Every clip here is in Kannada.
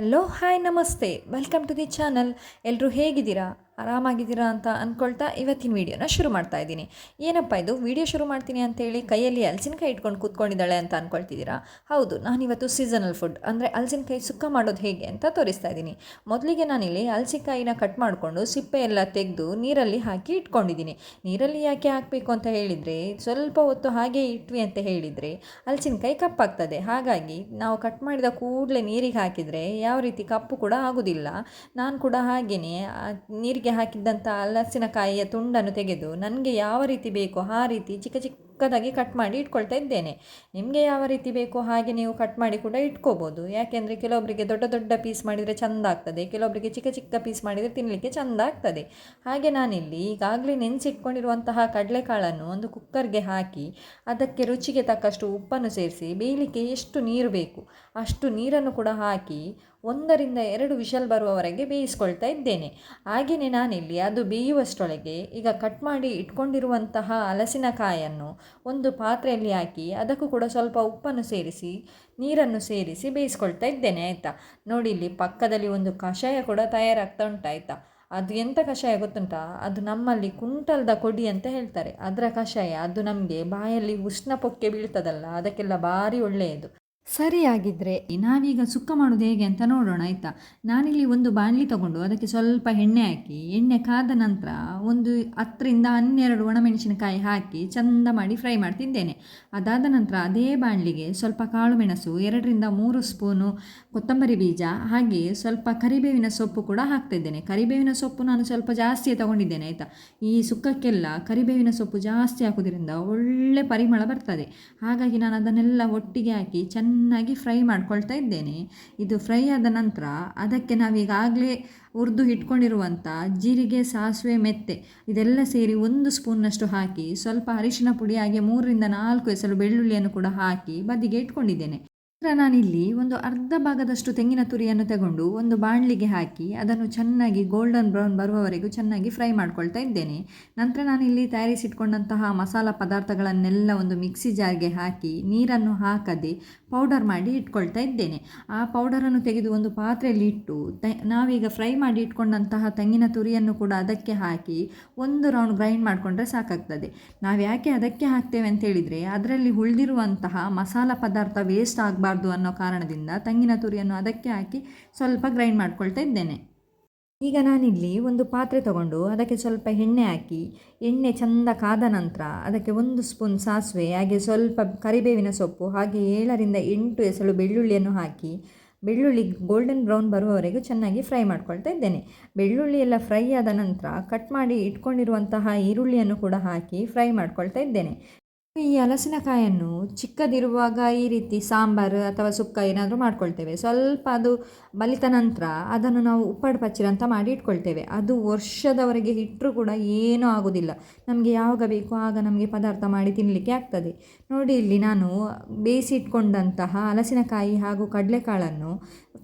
ಹಲೋ ಹಾಯ್ ನಮಸ್ತೆ. ವೆಲ್ಕಮ್ ಟು ದಿ ಚಾನಲ್ ಎಲ್ಲರೂ ಹೇಗಿದ್ದೀರಾ? ಆರಾಮಾಗಿದ್ದೀರಾ ಅಂತ ಅಂದ್ಕೊಳ್ತಾ ಇವತ್ತಿನ ವೀಡಿಯೋನ ಶುರು ಮಾಡ್ತಾ ಇದ್ದೀನಿ. ಏನಪ್ಪ ಇದು? ವೀಡಿಯೋ ಶುರು ಮಾಡ್ತೀನಿ ಅಂತೇಳಿ ಕೈಯಲ್ಲಿ ಹಲಸಿನಕಾಯಿ ಇಟ್ಕೊಂಡು ಕೂತ್ಕೊಂಡಿದ್ದಾಳೆ ಅಂತ ಅಂದ್ಕೊಳ್ತಿದ್ದೀರಾ ಹೌದು, ನಾನಿವತ್ತು ಸೀಸನಲ್ ಫುಡ್, ಅಂದರೆ ಹಲಸಿನಕಾಯಿ ಸುಕ್ಕ ಮಾಡೋದು ಹೇಗೆ ಅಂತ ತೋರಿಸ್ತಾ ಇದ್ದೀನಿ. ಮೊದಲಿಗೆ ನಾನಿಲ್ಲಿ ಹಲಸಿನಕಾಯಿನ ಕಟ್ ಮಾಡಿಕೊಂಡು ಸಿಪ್ಪೆ ಎಲ್ಲ ತೆಗೆದು ನೀರಲ್ಲಿ ಹಾಕಿ ಇಟ್ಕೊಂಡಿದ್ದೀನಿ. ನೀರಲ್ಲಿ ಯಾಕೆ ಹಾಕಬೇಕು ಅಂತ ಹೇಳಿದರೆ, ಸ್ವಲ್ಪ ಹೊತ್ತು ಹಾಗೆ ಇಟ್ವಿ ಅಂತ ಹೇಳಿದರೆ ಹಲಸಿನಕಾಯಿ ಕಪ್ಪಾಗ್ತದೆ. ಹಾಗಾಗಿ ನಾವು ಕಟ್ ಮಾಡಿದ ಕೂಡಲೇ ನೀರಿಗೆ ಹಾಕಿದರೆ ಯಾವ ರೀತಿ ಕಪ್ಪು ಕೂಡ ಆಗೋದಿಲ್ಲ. ನಾನು ಕೂಡ ಹಾಗೆಯೇ ನೀರಿಗೆ ಹಾಕಿದ್ದಂಥ ಹಲಸಿನಕಾಯಿಯ ತುಂಡನ್ನು ತೆಗೆದು ನನಗೆ ಯಾವ ರೀತಿ ಬೇಕೋ ಆ ರೀತಿ ಚಿಕ್ಕ ಚಿಕ್ಕದಾಗಿ ಕಟ್ ಮಾಡಿ ಇಟ್ಕೊಳ್ತಾ ಇದ್ದೇನೆ. ನಿಮಗೆ ಯಾವ ರೀತಿ ಬೇಕೋ ಹಾಗೆ ನೀವು ಕಟ್ ಮಾಡಿ ಕೂಡ ಇಟ್ಕೋಬೋದು. ಯಾಕೆಂದರೆ ಕೆಲವೊಬ್ಬರಿಗೆ ದೊಡ್ಡ ದೊಡ್ಡ ಪೀಸ್ ಮಾಡಿದರೆ ಚೆಂದ ಆಗ್ತದೆ ಕೆಲವೊಬ್ಬರಿಗೆ ಚಿಕ್ಕ ಚಿಕ್ಕ ಪೀಸ್ ಮಾಡಿದರೆ ತಿನ್ನಲಿಕ್ಕೆ ಚೆಂದ ಆಗ್ತದೆ. ಹಾಗೆ ನಾನಿಲ್ಲಿ ಈಗಾಗಲೇ ನೆನೆಸಿಟ್ಕೊಂಡಿರುವಂತಹ ಕಡಲೆಕಾಳನ್ನು ಒಂದು ಕುಕ್ಕರ್ಗೆ ಹಾಕಿ ಅದಕ್ಕೆ ರುಚಿಗೆ ತಕ್ಕಷ್ಟು ಉಪ್ಪನ್ನು ಸೇರಿಸಿ, ಬೇಯಲಿಕ್ಕೆ ಎಷ್ಟು ನೀರು ಬೇಕು ಅಷ್ಟು ನೀರನ್ನು ಕೂಡ ಹಾಕಿ ಒಂದರಿಂದ ಎರಡು ವಿಷಲ್ ಬರುವವರೆಗೆ ಬೇಯಿಸ್ಕೊಳ್ತಾ ಇದ್ದೇನೆ. ಹಾಗೆಯೇ ನಾನಿಲ್ಲಿ ಅದು ಬೇಯುವಷ್ಟರೊಳಗೆ ಈಗ ಕಟ್ ಮಾಡಿ ಇಟ್ಕೊಂಡಿರುವಂತಹ ಹಲಸಿನಕಾಯನ್ನು ಒಂದು ಪಾತ್ರೆಯಲ್ಲಿ ಹಾಕಿ ಅದಕ್ಕೂ ಕೂಡ ಸ್ವಲ್ಪ ಉಪ್ಪನ್ನು ಸೇರಿಸಿ, ನೀರನ್ನು ಸೇರಿಸಿ ಬೇಯಿಸ್ಕೊಳ್ತಾ ಇದ್ದೇನೆ, ಆಯಿತಾ? ನೋಡಿ ಇಲ್ಲಿ ಪಕ್ಕದಲ್ಲಿ ಒಂದು ಕಷಾಯ ಕೂಡ ತಯಾರಾಗ್ತಾ ಉಂಟಾಯ್ತಾ ಅದು ಎಂಥ ಕಷಾಯ ಗೊತ್ತುಂಟಾ? ಅದು ನಮ್ಮಲ್ಲಿ ಕುಂಟಲ್ದ ಕೊಡಿ ಅಂತ ಹೇಳ್ತಾರೆ. ಅದರ ಕಷಾಯ ಅದು ನಮಗೆ ಬಾಯಲ್ಲಿ ಉಷ್ಣ ಪೊಕ್ಕೆ ಬೀಳ್ತದಲ್ಲ, ಅದಕ್ಕೆಲ್ಲ ಭಾರಿ ಒಳ್ಳೆಯದು. ಸರಿಯಾಗಿದ್ದರೆ ನಾವೀಗ ಸುಕ್ಕ ಮಾಡೋದು ಹೇಗೆ ಅಂತ ನೋಡೋಣ, ಆಯಿತಾ? ನಾನಿಲ್ಲಿ ಒಂದು ಬಾಣಲಿ ತಗೊಂಡು ಅದಕ್ಕೆ ಸ್ವಲ್ಪ ಎಣ್ಣೆ ಹಾಕಿ, ಎಣ್ಣೆ ಕಾದ ನಂತರ ಒಂದು ಹತ್ತರಿಂದ ಹನ್ನೆರಡು ಒಣಮೆಣಸಿನಕಾಯಿ ಹಾಕಿ ಚಂದ ಮಾಡಿ ಫ್ರೈ ಮಾಡ್ತಿದ್ದೇನೆ ಅದಾದ ನಂತರ ಅದೇ ಬಾಣಲಿಗೆ ಸ್ವಲ್ಪ ಕಾಳು ಮೆಣಸು, ಎರಡರಿಂದ ಮೂರು ಸ್ಪೂನು ಕೊತ್ತಂಬರಿ ಬೀಜ, ಹಾಗೆ ಸ್ವಲ್ಪ ಕರಿಬೇವಿನ ಸೊಪ್ಪು ಕೂಡ ಹಾಕ್ತಿದ್ದೇನೆ ಕರಿಬೇವಿನ ಸೊಪ್ಪು ನಾನು ಸ್ವಲ್ಪ ಜಾಸ್ತಿಯೇ ತಗೊಂಡಿದ್ದೇನೆ, ಆಯಿತಾ? ಈ ಸುಕ್ಕಕ್ಕೆಲ್ಲ ಕರಿಬೇವಿನ ಸೊಪ್ಪು ಜಾಸ್ತಿ ಹಾಕೋದ್ರಿಂದ ಒಳ್ಳೆ ಪರಿಮಳ ಬರ್ತದೆ. ಹಾಗಾಗಿ ನಾನು ಅದನ್ನೆಲ್ಲ ಒಟ್ಟಿಗೆ ಹಾಕಿ ಚೆನ್ನ ಚೆನ್ನಾಗಿ ಫ್ರೈ ಮಾಡ್ಕೊಳ್ತಾ ಇದ್ದೇನೆ. ಇದು ಫ್ರೈ ಆದ ನಂತರ ಅದಕ್ಕೆ ನಾವೀಗಾಗಲೇ ಹುರಿದು ಇಟ್ಕೊಂಡಿರುವಂಥ ಜೀರಿಗೆ, ಸಾಸಿವೆ, ಮೆತ್ತೆ ಇದೆಲ್ಲ ಸೇರಿ ಒಂದು ಸ್ಪೂನ್ನಷ್ಟು ಹಾಕಿ ಸ್ವಲ್ಪ ಅರಿಶಿನ ಪುಡಿ ಹಾಗೆ ಮೂರರಿಂದ ನಾಲ್ಕು ಎಸಲು ಬೆಳ್ಳುಳ್ಳಿಯನ್ನು ಕೂಡ ಹಾಕಿ ಬದಿಗೆ ಇಟ್ಕೊಂಡಿದ್ದೇನೆ. ನಂತರ ನಾನಿಲ್ಲಿ ಒಂದು ಅರ್ಧ ಭಾಗದಷ್ಟು ತೆಂಗಿನ ತುರಿಯನ್ನು ತಗೊಂಡು ಒಂದು ಬಾಣಲಿಗೆ ಹಾಕಿ ಅದನ್ನು ಚೆನ್ನಾಗಿ ಗೋಲ್ಡನ್ ಬ್ರೌನ್ ಬರುವವರೆಗೂ ಚೆನ್ನಾಗಿ ಫ್ರೈ ಮಾಡ್ಕೊಳ್ತಾ ಇದ್ದೇನೆ. ನಂತರ ನಾನಿಲ್ಲಿ ತಯಾರಿಸಿಟ್ಕೊಂಡಂತಹ ಮಸಾಲ ಪದಾರ್ಥಗಳನ್ನೆಲ್ಲ ಒಂದು ಮಿಕ್ಸಿ ಜಾರ್ಗೆ ಹಾಕಿ ನೀರನ್ನು ಹಾಕದೆ ಪೌಡರ್ ಮಾಡಿ ಇಟ್ಕೊಳ್ತಾ ಇದ್ದೇನೆ. ಆ ಪೌಡರನ್ನು ತೆಗೆದು ಒಂದು ಪಾತ್ರೆಯಲ್ಲಿ ಇಟ್ಟು ನಾವೀಗ ಫ್ರೈ ಮಾಡಿ ಇಟ್ಕೊಂಡಂತಹ ತೆಂಗಿನ ತುರಿಯನ್ನು ಕೂಡ ಅದಕ್ಕೆ ಹಾಕಿ ಒಂದು ರೌಂಡ್ ಗ್ರೈಂಡ್ ಮಾಡಿಕೊಂಡ್ರೆ ಸಾಕಾಗ್ತದೆ. ನಾವು ಯಾಕೆ ಅದಕ್ಕೆ ಹಾಕ್ತೇವೆ ಅಂತ ಹೇಳಿದರೆ, ಅದರಲ್ಲಿ ಉಳಿದಿರುವಂತಹ ಮಸಾಲ ಪದಾರ್ಥ ವೇಸ್ಟ್ ಆಗಬಾರ್ದು ಅನ್ನೋ ಕಾರಣದಿಂದ ತೆಂಗಿನ ತುರಿಯನ್ನು ಅದಕ್ಕೆ ಹಾಕಿ ಸ್ವಲ್ಪ ಗ್ರೈಂಡ್ ಮಾಡ್ಕೊಳ್ತಾ ಇದ್ದೇನೆ. ಈಗ ನಾನಿಲ್ಲಿ ಒಂದು ಪಾತ್ರೆ ತಗೊಂಡು ಅದಕ್ಕೆ ಸ್ವಲ್ಪ ಎಣ್ಣೆ ಹಾಕಿ, ಎಣ್ಣೆ ಚೆಂದ ಕಾದ ನಂತರ ಅದಕ್ಕೆ ಒಂದು ಸ್ಪೂನ್ ಸಾಸಿವೆ, ಹಾಗೆ ಸ್ವಲ್ಪ ಕರಿಬೇವಿನ ಸೊಪ್ಪು, ಹಾಗೆ ಏಳರಿಂದ ಎಂಟು ಎಸಳು ಬೆಳ್ಳುಳ್ಳಿಯನ್ನು ಹಾಕಿ, ಬೆಳ್ಳುಳ್ಳಿ ಗೋಲ್ಡನ್ ಬ್ರೌನ್ ಬರುವವರೆಗೂ ಚೆನ್ನಾಗಿ ಫ್ರೈ ಮಾಡ್ಕೊಳ್ತಾ ಇದ್ದೇನೆ. ಬೆಳ್ಳುಳ್ಳಿ ಎಲ್ಲ ಫ್ರೈ ಆದ ನಂತರ ಕಟ್ ಮಾಡಿ ಇಟ್ಕೊಂಡಿರುವಂತಹ ಈರುಳ್ಳಿಯನ್ನು ಕೂಡ ಹಾಕಿ ಫ್ರೈ ಮಾಡ್ಕೊಳ್ತಾ ಇದ್ದೇನೆ. ಈ ಹಲಸಿನಕಾಯನ್ನು ಚಿಕ್ಕದಿರುವಾಗ ಈ ರೀತಿ ಸಾಂಬಾರು ಅಥವಾ ಸುಕ್ಕ ಏನಾದರೂ ಮಾಡ್ಕೊಳ್ತೇವೆ. ಸ್ವಲ್ಪ ಅದು ಬಲಿತ ನಂತರ ಅದನ್ನು ನಾವು ಉಪ್ಪಡ್ ಪಚ್ಚಿರ ಅಂತ ಮಾಡಿ ಇಟ್ಕೊಳ್ತೇವೆ. ಅದು ವರ್ಷದವರೆಗೆ ಇಟ್ಟರೂ ಕೂಡ ಏನೂ ಆಗೋದಿಲ್ಲ. ನಮಗೆ ಯಾವಾಗ ಬೇಕೋ ಆಗ ನಮಗೆ ಪದಾರ್ಥ ಮಾಡಿ ತಿನ್ನಲಿಕ್ಕೆ ಆಗ್ತದೆ. ನೋಡಿ ಇಲ್ಲಿ ನಾನು ಬೇಯಿಸಿ ಇಟ್ಕೊಂಡಂತಹ ಹಲಸಿನಕಾಯಿ ಹಾಗೂ ಕಡಲೆಕಾಳನ್ನು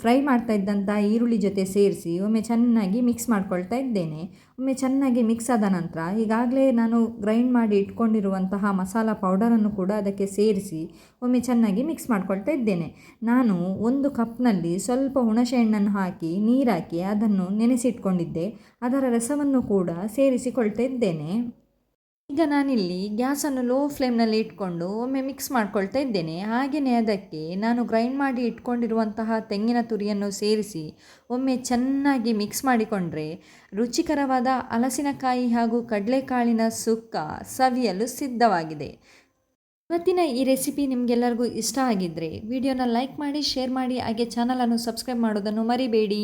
ಫ್ರೈ ಮಾಡ್ತಾ ಇದ್ದಂಥ ಈರುಳ್ಳಿ ಜೊತೆ ಸೇರಿಸಿ ಒಮ್ಮೆ ಚೆನ್ನಾಗಿ ಮಿಕ್ಸ್ ಮಾಡ್ಕೊಳ್ತಾ ಇದ್ದೇನೆ. ಒಮ್ಮೆ ಚೆನ್ನಾಗಿ ಮಿಕ್ಸ್ ಆದ ನಂತರ ಈಗಾಗಲೇ ನಾನು ಗ್ರೈಂಡ್ ಮಾಡಿ ಇಟ್ಕೊಂಡಿರುವಂತಹ ಮಸಾಲ ಪೌಡರನ್ನು ಕೂಡ ಅದಕ್ಕೆ ಸೇರಿಸಿ ಒಮ್ಮೆ ಚೆನ್ನಾಗಿ ಮಿಕ್ಸ್ ಮಾಡ್ಕೊಳ್ತಾ ಇದ್ದೇನೆ. ನಾನು ಒಂದು ಕಪ್ನಲ್ಲಿ ಸ್ವಲ್ಪ ಹುಣಸೆ ಹಣ್ಣನ್ನು ಹಾಕಿ, ನೀರಾಕಿ ಅದನ್ನು ನೆನೆಸಿಟ್ಕೊಂಡಿದ್ದೆ. ಅದರ ರಸವನ್ನು ಕೂಡ ಸೇರಿಸಿಕೊಳ್ತಾ ಇದ್ದೇನೆ. ಈಗ ನಾನಿಲ್ಲಿ ಗ್ಯಾಸನ್ನು ಲೋ ಫ್ಲೇಮ್ನಲ್ಲಿ ಇಟ್ಕೊಂಡು ಒಮ್ಮೆ ಮಿಕ್ಸ್ ಮಾಡ್ಕೊಳ್ತಾ ಇದ್ದೇನೆ. ಹಾಗೆಯೇ ಅದಕ್ಕೆ ನಾನು ಗ್ರೈಂಡ್ ಮಾಡಿ ಇಟ್ಕೊಂಡಿರುವಂತಹ ತೆಂಗಿನ ತುರಿಯನ್ನು ಸೇರಿಸಿ ಒಮ್ಮೆ ಚೆನ್ನಾಗಿ ಮಿಕ್ಸ್ ಮಾಡಿಕೊಂಡ್ರೆ ರುಚಿಕರವಾದ ಹಲಸಿನಕಾಯಿ ಹಾಗೂ ಕಡಲೆಕಾಳಿನ ಸುಕ್ಕ ಸವಿಯಲು ಸಿದ್ಧವಾಗಿದೆ. ಇವತ್ತಿನ ಈ ರೆಸಿಪಿ ನಿಮಗೆಲ್ಲರಿಗೂ ಇಷ್ಟ ಆಗಿದ್ದರೆ ವಿಡಿಯೋನ ಲೈಕ್ ಮಾಡಿ ಶೇರ್ ಮಾಡಿ, ಹಾಗೆ ಚಾನಲನ್ನು ಸಬ್ಸ್ಕ್ರೈಬ್ ಮಾಡೋದನ್ನು ಮರಿಬೇಡಿ.